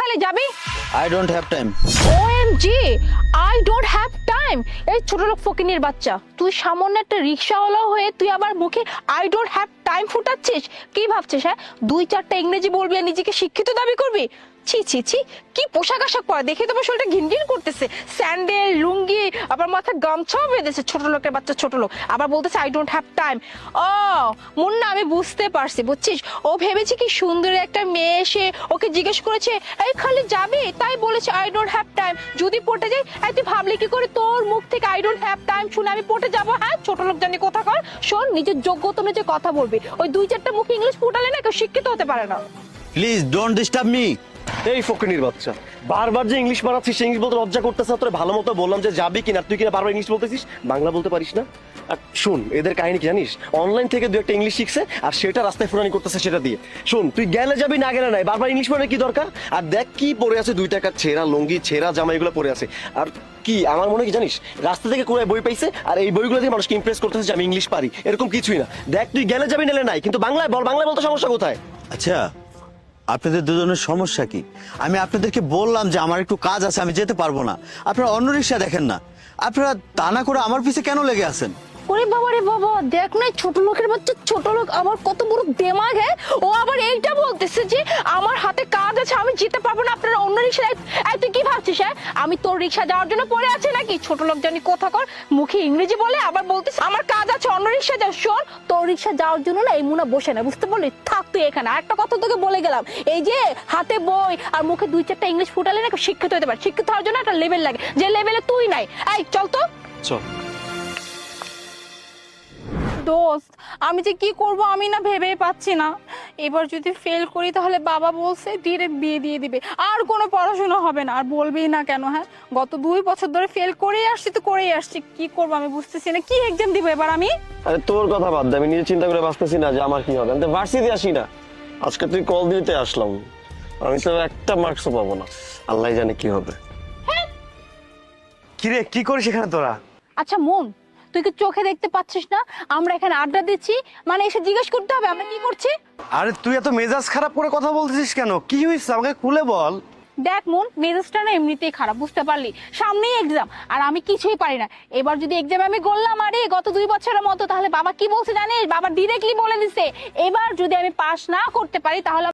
খালি যাবি? I don't have time OMG I don't have time এই ছোট লোক ফকিনের বাচ্চা। তুই সামান্য একটা রিক্সাওয়ালা হয়ে তুই আবার মুখে আই ডোন্ট হ্যাভ টাইম ফুটাচ্ছিস? কি ভাবছিস হ্যাঁ? দুই চারটা ইংরেজি বলবি আর নিজেকে শিক্ষিত দাবি করবি? ছি ছি ছি, কি পোশাক আশাক পরে? দেখে তোমার শরীরটা ঘিনঘিন করতেছে। স্যান্ডেল, লুঙ্গি, আবার মাথায় গামছাও বেঁধেছে ছোট লোকের বাচ্চা, ছোট লোক। আবার বলতেছে আই ডোন্ট হ্যাভ টাইম ও, মুন্না, আমি বুঝতে পারছি, বুঝছিস? ও ভেবেছে কি সুন্দর একটা মেয়ে এসে ওকে জিজ্ঞেস করেছে, এই খালি যাবি? তাই বলেছে আই ডোন্ট হ্যাভ টাইম যদি পড়তে যাই এই তুই ভাবলি কি করে? তোর মুখ থেকে আই ডোন্ট হ্যাভ টাইম শুনে আমি পড়তে যাব হ্যাঁ? ছোট লোক জানি কথা কর শোন, নিজের যোগ্য তুমি যে কথা বলবি। ওই দুই চারটা মুখে ইংলিশ ফুটালে না কেউ শিক্ষিত হতে পারে না। প্লিজ ডোন্ট ডিস্টার্ব মি এই ফকিনির বাচ্চা বারবার যে ইংলিশ মারাচ্ছিস, ইংলিশ বলতে লজ্জা করতেছ তোর ভালো মতো বললাম যে যাবি কিনা তুই কিনা বারবার ইংলিশ বলতেছিস, বাংলা বলতে পারিস না। আর শুন, এদের কাহিনী কি জানিস? অনলাইন থেকে দু একটা ইংলিশ শিখছে, আর সেটা রাস্তায় ফুরানি করতেছে সেটা দিয়ে। শুন, তুই গেলে যাবি না গেলে নাই, বারবার ইংলিশ পড়ে কি দরকার? আর দেখ কি পড়ে আছে দুই টাকার ছেঁড়া লুঙ্গি, ছেঁড়া জামা, এগুলো পড়ে আছে। আর কি, আমার মনে কি জানিস, রাস্তা থেকে কোথায় বই পাইছে, আর এই বইগুলো দিয়ে মানুষকে ইমপ্রেস করতেছে যে আমি ইংলিশ পারি, এরকম কিছুই না। দেখ, তুই গেলে যাবি নালে নাই, কিন্তু বাংলায় বল, বাংলায় বলতে সমস্যা কোথায়? আচ্ছা আপনাদের দুজনের সমস্যা কি? আমি আপনাদেরকে বললাম যে আমার একটু কাজ আছে, আমি যেতে পারব না। আপনারা অন্য রিক্সা দেখেন না। আপনারা তা না করে আমার পিছে কেন লেগে আছেন? ওরে বাবা রে বাবা, দেখ না ছোট লোকের বাচ্চা, ছোট লোক আবার কত বড় দেমাগ হ্যাঁ? ও আবার এইটা বলতেছে যে আমার হাতে কাজ আছে, আমি যেতে পারব না আপনারা অন্য রিক্সা এই, তুই কি ভাবছিস হ্যাঁ? আমি তোর রিক্সা যাওয়ার জন্য পড়ে আছে নাকি? ছোট লোক জানি কোথা কর মুখে ইংরেজি বলে আবার বলতেছে, আমার কাজ আছে, অন্য রিক্সা যা শোন, তোর রিক্সা যাওয়ার জন্য না এই মুনা বসে না বুঝতে পারলি? থাক তুই এখানে, আরেকটা কথা তোকে বলে গেলাম, এই যে হাতে বই আর মুখে দুই চারটা ইংলিশ ফুটালে না শিক্ষিত হতে পারে, শিক্ষিত হওয়ার জন্য একটা লেভেল লাগে, যে লেভেলে তুই নাই। এই, চল তো। চল। দোস্ত আমি যে কি করব আমি না ভেবেই পাচ্ছি না। এবার যদি ফেল করি তাহলে বাবা বলছে ডিরেক্ট বিয়ে দিয়ে দিবে। আর কোনো পড়াশোনা হবে না। আর বলবেই না কেন হ্যাঁ? গত দুই বছর ধরে ফেল করেই আসছি তো করেই আসছি। কি করব আমি বুঝতেছি না। কি এক্সাম দিব এবার আমি? আরে তোর কথা বাদ দে আমি নিজে চিন্তা করে বাঁচতেছি না যে আমার কি হবে। আমি তো ভার্সিটি আসি না। আজকে তুই কল দিতে আসলাম। আমি তো একটা মার্কসও পাবো না। আল্লাহ জানে কি হবে। কিরে কি করিস এখানে তোরা? আচ্ছা মন। তুই কি চোখে দেখতে পাচ্ছিস না? আমরা এখানে আড্ডা দিচ্ছি। মানে এসে জিজ্ঞেস করতে হবে আমরা কি করছি? আরে তুই এত মেজাজ খারাপ করে কথা বলছিস কেন? কি হয়েছে? আমাকে খুলে বল। দেখ মন মেজাজটা না এমনিতেই খারাপ বুঝতে পারলি? সামনেই এক্সাম আর আমি কিছুই পারি না। এবার যদি এক্সামে আমি গড়লাম আরে গত দুই বছরের মতো তাহলে বাবা কি বলছে জানিস? বাবা ডিরেক্টলি বলে দিছে। এবার যদি আমি পাস না করতে পারি তাহলে